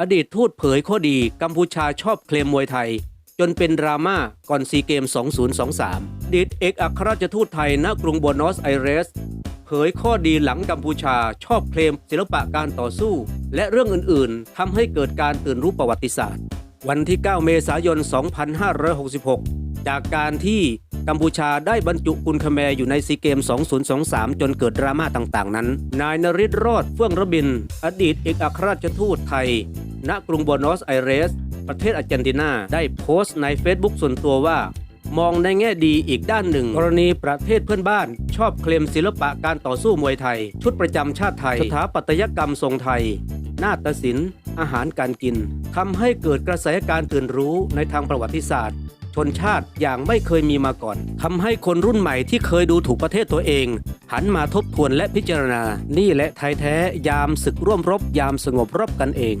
อดีตทูตเผยข้อดีกัมพูชาชอบเคลมมวยไทย จนเป็นดราม่าก่อนซีเกม 2023 ดีดเอกอัครราชทูตไทยณกรุงบัวโนสไอเรส เผยข้อดีหลังกัมพูชาชอบเคลมศิลปะการต่อสู้ และเรื่องอื่นๆทำให้เกิดการตื่นรู้ประวัติศาสตร์ วันที่ 9 เมษายน 2566 จากการที่กัมพูชาได้บรรจุกุลคแมอยู่ในซีเกม 2023 จนเกิดดราม่าต่างๆ นั้น นายนริศรอดเฟื่องระบิน อดีตเอกอัครราชทูตไทย ณกรุงบัวโนสไอเรส ประเทศอาร์เจนตินา ได้โพสต์ใน Facebook ส่วนตัวว่า มองในแง่ดีอีกด้านหนึ่ง กรณีประเทศเพื่อนบ้าน ชอบเคลมศิลปะการต่อสู้มวยไทย ชุดประจำชาติไทย สถาปัตยกรรมทรงไทย นาฏศิลป์ อาหารการกินทำให้เกิดกระแสการตื่นรู้ในทางประวัติศาสตร์ชนชาติอย่างไม่เคยมีมาก่อนทำให้คนรุ่นใหม่ที่เคยดูถูกประเทศตัวเอง หันมาทบทวนและพิจารณา นี่แหละไทยแท้ยามศึกร่วมรบยามสงบรบกันเอง